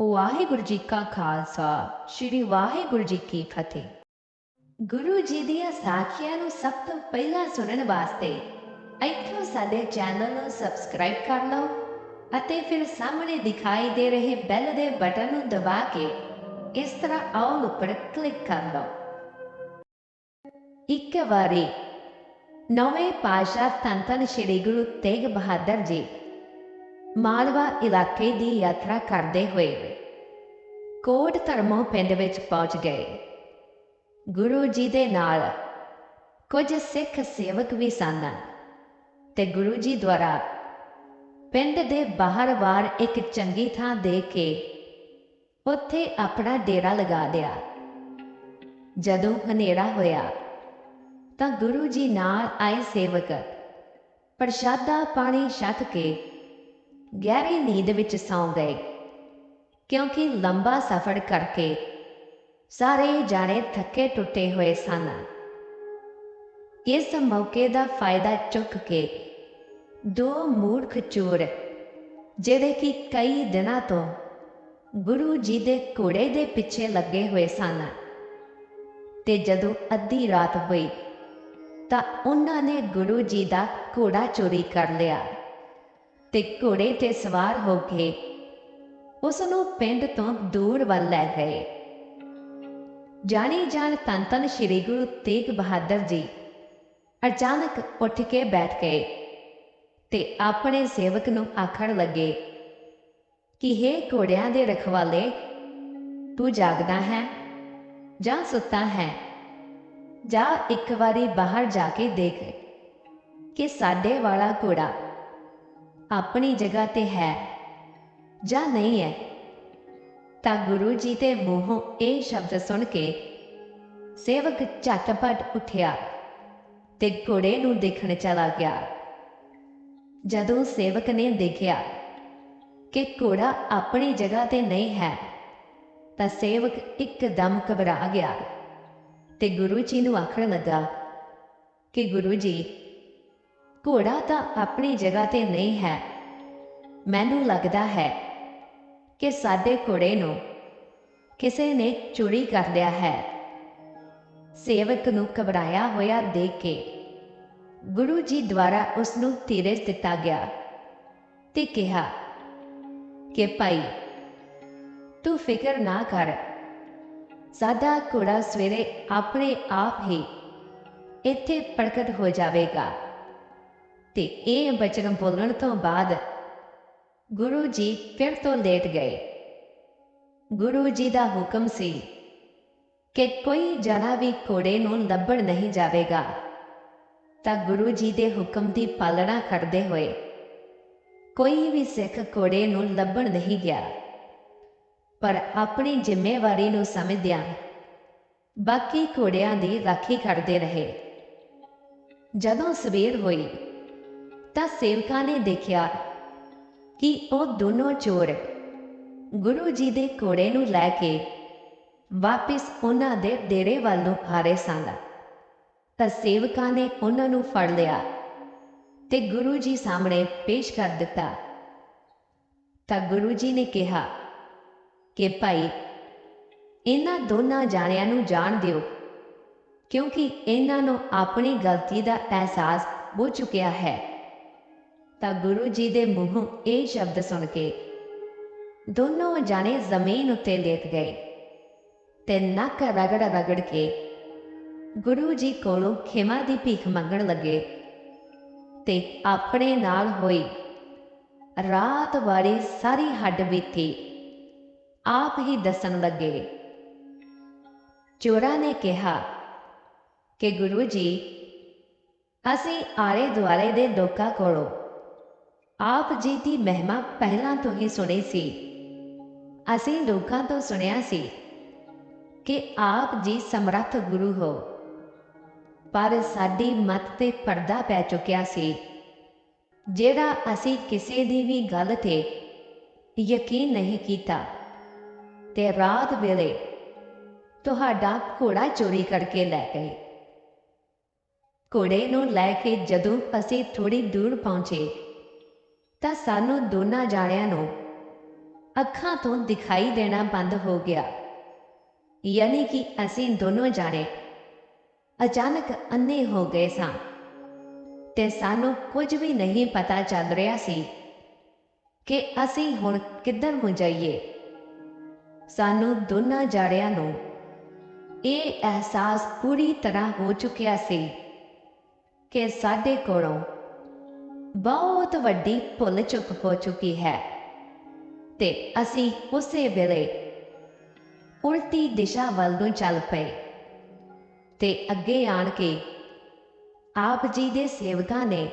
ਵਾਹਿਗੁਰੂ ਜੀ ਕਾ ਖਾਲਸਾ, ਸ੍ਰੀ ਵਾਹਿਗੁਰੂ ਜੀ ਕੀ ਫਤਿਹ। ਗੁਰੂ ਜੀ ਦੀਆਂ ਸਾਖੀਆਂ ਨੂੰ ਸਭ ਤੋਂ ਪਹਿਲਾਂ ਸੁਣਨ ਵਾਸਤੇ ਇੱਥੋਂ ਸਾਡੇ ਚੈਨਲ ਨੂੰ ਸਬਸਕ੍ਰਾਈਬ ਕਰ ਲਓ ਅਤੇ ਫਿਰ ਸਾਹਮਣੇ ਦਿਖਾਈ ਦੇ ਰਹੇ ਬੈਲ ਦੇ ਬਟਨ ਨੂੰ ਦਬਾ ਕੇ ਇਸ ਤਰ੍ਹਾਂ ਆਲ ਉੱਪਰ ਕਲਿੱਕ ਕਰ ਲਓ। ਇੱਕ ਵਾਰੀ ਨਵੇਂ ਪਾਸ਼ਾ ਧੰਨ ਧੰਨ ਸ੍ਰੀ ਗੁਰੂ ਤੇਗ ਬਹਾਦਰ ਜੀ ਮਾਲਵਾ ਇਲਾਕੇ ਦੀ ਯਾਤਰਾ ਕਰਦੇ ਹੋਏ ਕੋਟ ਧਰਮੋ ਪਿੰਡ ਵਿੱਚ ਪਹੁੰਚ ਗਏ। ਗੁਰੂ ਜੀ ਦੇ ਨਾਲ ਕੁਝ ਸਿੱਖ ਸੇਵਕ ਵੀ ਸਨ ਤੇ ਗੁਰੂ ਜੀ ਦੁਆਰਾ ਪਿੰਡ ਦੇ ਬਾਹਰ-ਬਾਹਰ ਇੱਕ ਚੰਗੀ ਥਾਂ ਦੇ ਕੇ ਉੱਥੇ ਆਪਣਾ ਡੇਰਾ ਲਗਾ ਦਿਆ ਜਦੋਂ ਹਨੇਰਾ ਹੋਇਆ ਤਾਂ ਗੁਰੂ ਜੀ ਨਾਲ ਆਏ ਸੇਵਕ ਪ੍ਰਸ਼ਾਦਾ ਪਾਣੀ ਛਕ ਕੇ ਗਹਿਰੀ ਨੀਂਦ ਵਿੱਚ ਸੌਂ ਗਏ। ਕਿਉਂਕਿ ਲੰਬਾ ਸਫ਼ਰ ਕਰਕੇ ਸਾਰੇ ਜਾਣੇ ਥੱਕੇ ਟੁੱਟੇ ਹੋਏ ਸਨ। ਇਸ ਮੌਕੇ ਦਾ ਫਾਇਦਾ ਚੁੱਕ ਕੇ ਦੋ ਮੂਰਖ ਚੋਰ, ਜਿਹੜੇ ਕਿ ਕਈ ਦਿਨਾਂ ਤੋਂ ਗੁਰੂ ਜੀ ਦੇ ਘੋੜੇ ਦੇ ਪਿੱਛੇ ਲੱਗੇ ਹੋਏ ਸਨ ਤੇ ਜਦੋਂ ਅੱਧੀ ਰਾਤ ਹੋਈ ਤਾਂ ਉਹਨਾਂ ਨੇ ਗੁਰੂ ਜੀ ਦਾ ਘੋੜਾ ਚੋਰੀ ਕਰ ਲਿਆ। ਤੇ ਘੋੜੇ ਤੇ ਸਵਾਰ ਹੋ ਕੇ ਉਸ ਨੂੰ ਪਿੰਡ ਤੋਂ ਦੂਰ ਵੱਲ ਲੈ ਗਏ ਜਾਣੀ ਜਾਣ ਤਨ ਤਨ ਸ੍ਰੀ ਗੁਰੂ ਤੇਗ ਬਹਾਦਰ ਜੀ ਅਚਾਨਕ ਉੱਠ ਕੇ ਬੈਠ ਗਏ ਤੇ ਆਪਣੇ ਸੇਵਕ ਨੂੰ ਆਖਣ ਲੱਗੇ ਕਿ हे ਘੋੜਿਆਂ ਦੇ ਰਖਵਾਲੇ ਤੂੰ ਜਾਗਦਾ ਹੈ ਜਾਂ ਸੁੱਤਾ ਹੈ ਜਾ ਇੱਕ ਵਾਰੀ ਬਾਹਰ ਜਾ ਕੇ ਦੇਖ ਕਿ ਸਾਡੇ ਵਾਲਾ ਘੋੜਾ ਆਪਣੀ ਜਗ੍ਹਾ ਤੇ ਹੈ ਜਾਂ ਨਹੀਂ ਹੈ, ਤਾਂ ਗੁਰੂ ਜੀ ਦੇ ਮੂੰਹੋਂ ਇਹ ਸ਼ਬਦ ਸੁਣ ਕੇ ਸੇਵਕ ਝਟਪਟ ਉੱਠਿਆ ਤੇ ਘੋੜੇ ਨੂੰ ਦੇਖਣ ਚਲਾ ਗਿਆ। ਜਦੋਂ ਸੇਵਕ ਨੇ ਦੇਖਿਆ ਕਿ ਘੋੜਾ ਆਪਣੀ ਜਗ੍ਹਾ ਤੇ ਨਹੀਂ ਹੈ, ਤਾਂ ਸੇਵਕ ਇੱਕਦਮ ਘਬਰਾ ਗਿਆ ਤੇ ਗੁਰੂ ਜੀ ਨੂੰ ਆਖਣ ਲੱਗਾ ਕਿ ਗੁਰੂ ਜੀ ਘੋੜਾ ਤਾਂ ਆਪਣੀ ਜਗ੍ਹਾ ਤੇ ਨਹੀਂ ਹੈ। ਮੈਨੂੰ ਲੱਗਦਾ ਹੈ ਕਿ ਸਾਡੇ ਘੋੜੇ ਨੂੰ ਕਿਸੇ ਨੇ ਚੋਰੀ ਕਰ ਲਿਆ ਹੈ। ਸੇਵਕ ਨੂੰ ਘਬਰਾਇਆ ਹੋਇਆ ਦੇਖ ਕੇ ਗੁਰੂ ਜੀ ਦੁਆਰਾ ਉਸ ਨੂੰ ਧੀਰਜ ਦਿੱਤਾ ਗਿਆ ਤੇ ਕਿਹਾ, ਕਿ ਭਾਈ, ਤੂੰ ਫਿਕਰ ਨਾ ਕਰ। ਸਾਡਾ ਘੋੜਾ ਸਵੇਰੇ ਆਪਣੇ ਆਪ ਹੀ ਇੱਥੇ ਪ੍ਰਗਟ ਹੋ ਜਾਵੇਗਾ। ਤੇ ਇਹ ਬਚਨ ਬੋਲਣ ਤੋਂ ਬਾਅਦ ਗੁਰੂ ਜੀ ਫਿਰ ਤੋਂ ਲੇਟ ਗਏ। ਗੁਰੂ ਜੀ ਦਾ ਹੁਕਮ ਸੀ ਕਿ ਕੋਈ ਜਣਾ ਵੀ ਘੋੜੇ ਨੂੰ ਲੱਭਣ ਨਹੀਂ ਜਾਵੇਗਾ, ਤਾਂ ਗੁਰੂ ਜੀ ਦੇ ਹੁਕਮ ਦੀ ਪਾਲਣਾ ਕਰਦੇ ਹੋਏ ਕੋਈ ਵੀ ਸਿੱਖ ਘੋੜੇ ਨੂੰ ਲੱਭਣ ਨਹੀਂ ਗਿਆ। ਪਰ ਆਪਣੀ ਜ਼ਿੰਮੇਵਾਰੀ ਨੂੰ ਸਮਝਦਿਆਂ ਬਾਕੀ ਘੋੜਿਆਂ ਦੀ ਰਾਖੀ ਕਰਦੇ ਰਹੇ। ਜਦੋਂ ਸਵੇਰ ਹੋਈ ਤਾਂ ਸੇਵਕਾਂ ਨੇ ਦੇਖਿਆ ਕਿ ਉਹ ਦੋਨੋਂ ਚੋਰ ਗੁਰੂ ਜੀ ਦੇ ਘੋੜੇ ਨੂੰ ਲੈ ਕੇ ਵਾਪਿਸ ਉਹਨਾਂ ਦੇ ਡੇਰੇ ਵੱਲ ਨੂੰ ਆ ਰਹੇ ਸਨ। ਤਾਂ ਸੇਵਕਾਂ ਨੇ ਉਹਨਾਂ ਨੂੰ ਫੜ ਲਿਆ ਤੇ ਗੁਰੂ ਜੀ ਸਾਹਮਣੇ ਪੇਸ਼ ਕਰ ਦਿੱਤਾ। ਤਾਂ ਗੁਰੂ ਜੀ ਨੇ ਕਿਹਾ ਕਿ ਭਾਈ, ਇਹਨਾਂ ਦੋਨਾਂ ਜਾਣਿਆਂ ਨੂੰ ਜਾਣ ਦਿਓ, ਕਿਉਂਕਿ ਇਹਨਾਂ ਨੂੰ ਆਪਣੀ ਗਲਤੀ ਦਾ ਅਹਿਸਾਸ ਹੋ ਚੁੱਕਿਆ ਹੈ। ਤਾਂ ਗੁਰੂ ਜੀ ਦੇ ਮੂੰਹੋਂ ਇਹ ਸ਼ਬਦ ਸੁਣ ਕੇ ਦੋਨੋਂ ਜਾਣੇ ਜ਼ਮੀਨ ਉੱਤੇ ਲੇਟ ਗਏ ਤੇ ਨੱਕ ਰਗੜ ਰਗੜ ਕੇ ਗੁਰੂ ਜੀ ਕੋਲੋਂ ਖਿਮਾ ਦੀ ਭੀਖ ਮੰਗਣ ਲੱਗੇ ਤੇ ਆਪਣੇ ਨਾਲ ਹੋਈ। ਰਾਤ ਵਾਰੀ ਸਾਰੀ ਹੱਡ ਬੀਤੀ। ਆਪ ਹੀ ਦੱਸਣ ਲੱਗੇ। ਚੋਰਾਂ ਨੇ ਕਿਹਾ ਕਿ ਗੁਰੂ ਜੀ ਅਸੀਂ ਆਲੇ ਦੁਆਲੇ ਦੇ ਲੋਕਾਂ ਕੋਲੋਂ ਆਪ ਜੀ ਦੀ ਮਹਿਮਾ ਪਹਿਲਾਂ ਤੋਂ ਹੀ ਸੁਣੀ ਸੀ। ਅਸੀਂ ਲੋਕਾਂ ਤੋਂ ਸੁਣਿਆ ਸੀ ਕਿ ਆਪ ਜੀ ਸਮਰੱਥ ਗੁਰੂ ਹੋ। ਪਰ ਸਾਡੀ ਮਤ ਤੇ ਪਰਦਾ ਪੈ ਚੁੱਕਿਆ ਸੀ। ਜਿਹੜਾ ਅਸੀਂ ਕਿਸੇ ਦੀ ਵੀ ਗੱਲ ਤੇ ਯਕੀਨ ਨਹੀਂ ਕੀਤਾ ਤੇ ਰਾਤ ਵੇਲੇ ਤੁਹਾਡਾ ਘੋੜਾ ਚੋਰੀ ਕਰਕੇ ਲੈ ਗਏ। ਘੋੜੇ ਨੂੰ ਲੈ ਕੇ ਜਦੋਂ ਅਸੀਂ ਥੋੜੀ ਦੂਰ ਪਹੁੰਚੇ ਤਾਂ ਸਾਨੂੰ ਦੋਨਾਂ ਜਾਣਿਆਂ ਨੂੰ ਅੱਖਾਂ ਤੋਂ ਦਿਖਾਈ ਦੇਣਾ ਬੰਦ ਹੋ ਗਿਆ। ਯਾਨੀ ਕਿ ਅਸੀਂ ਦੋਨੋਂ ਜਾਣੇ ਅਚਾਨਕ ਅੰਨੇ ਹੋ ਗਏ ਸਾਂ ਤੇ ਸਾਨੂੰ ਕੁਝ ਵੀ ਨਹੀਂ ਪਤਾ ਚੱਲ ਰਿਹਾ ਸੀ ਕਿ ਅਸੀਂ ਹੁਣ ਕਿੱਧਰ ਨੂੰ ਜਾਈਏ। ਸਾਨੂੰ ਦੋਨਾਂ ਜਾੜਿਆਂ ਨੂੰ ਇਹ ਅਹਿਸਾਸ ਪੂਰੀ ਤਰ੍ਹਾਂ ਹੋ ਚੁੱਕਿਆ ਸੀ ਕਿ ਸਾਡੇ ਕੋਲੋਂ ਬਹੁਤ ਵੱਡੀ ਭੁੱਲ ਚੁੱਕ ਹੋ ਚੁੱਕੀ ਹੈ। ਤੇ ਅਸੀਂ ਉਸੇ ਵੇਲੇ ਉਲਟੀ ਦਿਸ਼ਾ ਵੱਲ ਨੂੰ ਚੱਲ ਪਏ ਤੇ ਅੱਗੇ ਆਣ ਕੇ ਆਪ ਜੀ ਦੇ ਸੇਵਕਾਂ ਨੇ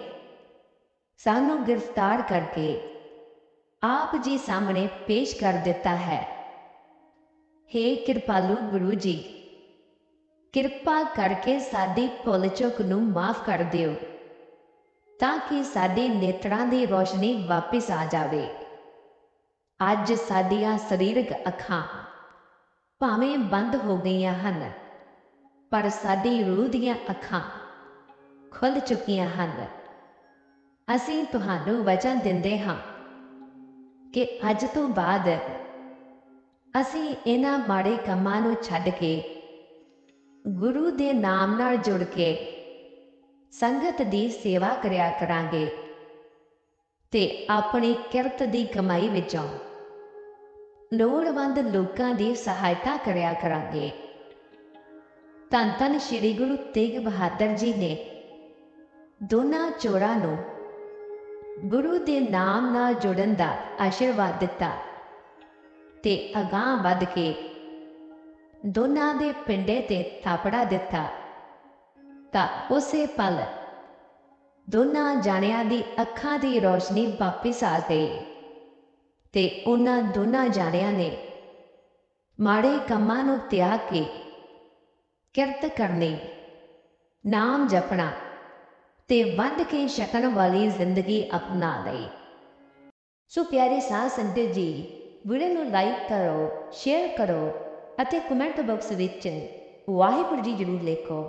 ਸਾਨੂੰ ਗ੍ਰਿਫਤਾਰ ਕਰਕੇ ਆਪ ਜੀ ਸਾਹਮਣੇ ਪੇਸ਼ ਕਰ ਦਿੱਤਾ ਹੈ। हे ਕਿਰਪਾਲੂ ਗੁਰੂ ਜੀ, ਕਿਰਪਾ ਕਰਕੇ ਸਾਡੀ ਭੁੱਲ ਚੁੱਕ ਨੂੰ ਮਾਫ ਕਰ ਦਿਓ। ਤਾਂ ਕਿ ਸਾਡੇ ਨੇਤਰਾਂ ਦੀ ਰੋਸ਼ਨੀ ਵਾਪਸ ਆ ਜਾਵੇ। ਅੱਜ ਸਾਡੀਆਂ ਸਰੀਰਕ ਅੱਖਾਂ ਭਾਵੇਂ ਬੰਦ ਹੋ ਗਈਆਂ ਹਨ, ਪਰ ਸਾਡੀ ਰੂਹ ਦੀਆਂ ਅੱਖਾਂ ਖੁੱਲ ਚੁੱਕੀਆਂ ਹਨ। ਅਸੀਂ ਤੁਹਾਨੂੰ ਵਚਨ ਦਿੰਦੇ ਹਾਂ ਕਿ ਅੱਜ ਤੋਂ ਬਾਅਦ ਅਸੀਂ ਇਹਨਾਂ ਮਾੜੇ ਕੰਮਾਂ ਨੂੰ ਛੱਡ ਕੇ ਗੁਰੂ ਦੇ ਨਾਮ ਨਾਲ ਜੁੜ ਕੇ ਸੰਗਤ ਦੀ ਸੇਵਾ ਕਰਿਆ ਕਰਾਂਗੇ ਤੇ ਆਪਣੀ ਕਿਰਤ ਦੀ ਕਮਾਈ ਵਿੱਚੋਂ ਲੋੜਵੰਦ ਲੋਕਾਂ ਦੀ ਸਹਾਇਤਾ ਕਰਿਆ ਕਰਾਂਗੇ। ਧੰਨ ਧੰਨ ਸ੍ਰੀ ਗੁਰੂ ਤੇਗ ਬਹਾਦਰ ਜੀ ਨੇ ਦੋਨਾਂ ਚੋਰਾਂ ਨੂੰ ਗੁਰੂ ਦੇ ਨਾਮ ਨਾਲ ਜੁੜਨ ਦਾ ਆਸ਼ੀਰਵਾਦ ਦਿੱਤਾ ਤੇ ਅਗਾਹ ਵੱਧ ਕੇ ਦੋਨਾਂ ਦੇ ਪਿੰਡੇ ਤੇ ਥਾਪੜਾ ਦਿੱਤਾ। ਤਾਂ ਉਸੇ ਪਲ ਦੋਨਾਂ ਜਾਣਿਆਂ ਦੀ ਅੱਖਾਂ ਦੀ ਰੋਸ਼ਨੀ ਵਾਪਿਸ ਆ ਗਈ ਤੇ ਉਹਨਾਂ ਦੋਨਾਂ ਜਾਣਿਆਂ ਨੇ ਮਾੜੇ ਕੰਮਾਂ ਨੂੰ ਤਿਆਗ ਕੇ ਕਿਰਤ ਕਰਨੀ, ਨਾਮ ਜਪਣਾ ਤੇ ਵੰਡ ਕੇ ਛਕਣ ਵਾਲੀ ਜ਼ਿੰਦਗੀ ਅਪਣਾ ਲਈ। ਸੋ ਪਿਆਰੇ ਸਾਧ ਸੰਗਤ ਜੀ, ਵੀਡੀਓ ਨੂੰ ਲਾਈਕ ਕਰੋ, ਸ਼ੇਅਰ ਕਰੋ ਅਤੇ ਕਮੈਂਟ ਬਾਕਸ ਵਿੱਚ ਵਾਹਿਗੁਰੂ ਜੀ ਜ਼ਰੂਰ ਲਿਖੋ।